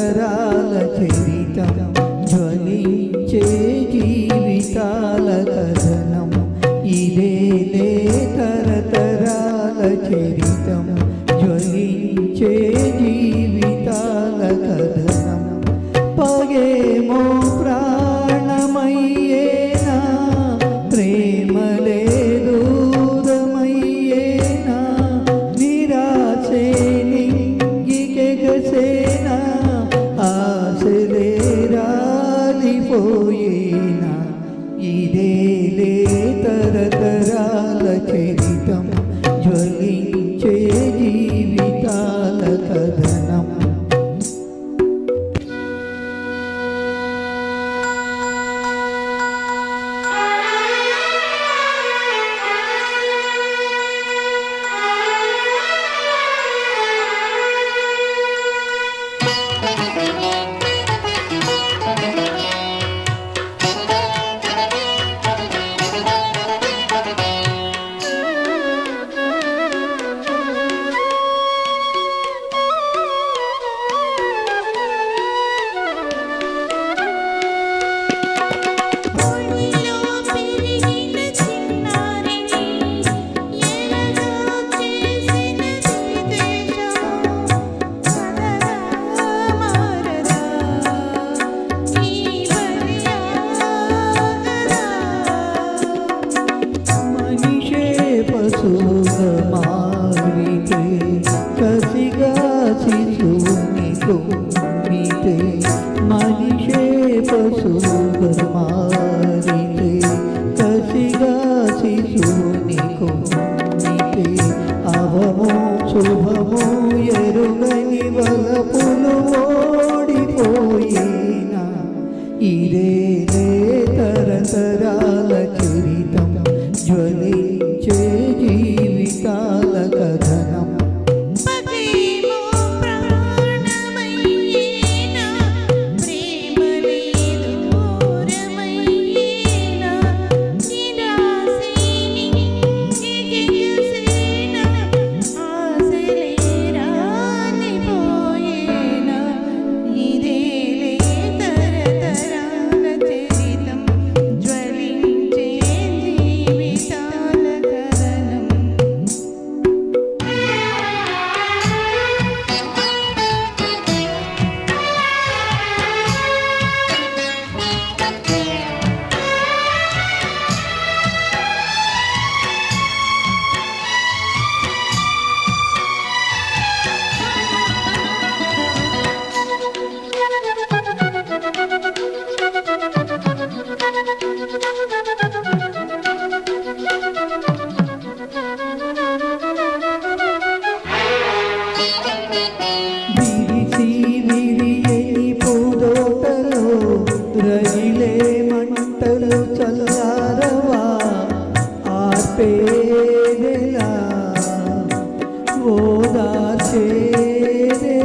తరతరాల చరితం జ్వలించే జీవితాల కథనం. ఇదేలే తరతరాల చరితం జ్వలించే ఇదేలే తరతరాల చరితం జ్వలించే శిశువుని కొమ్మితే మనిషే పశువుగా మారితే కసిగా శిశువుని కొమ్మితే అవమో శుభమో ఎరుగని వలపులు ఓడిపోయినా ఇదే తరతరాల రగిలే మంటలు చల్లారవా? ఆర్పేదెలా? ఓదార్చేదెలా?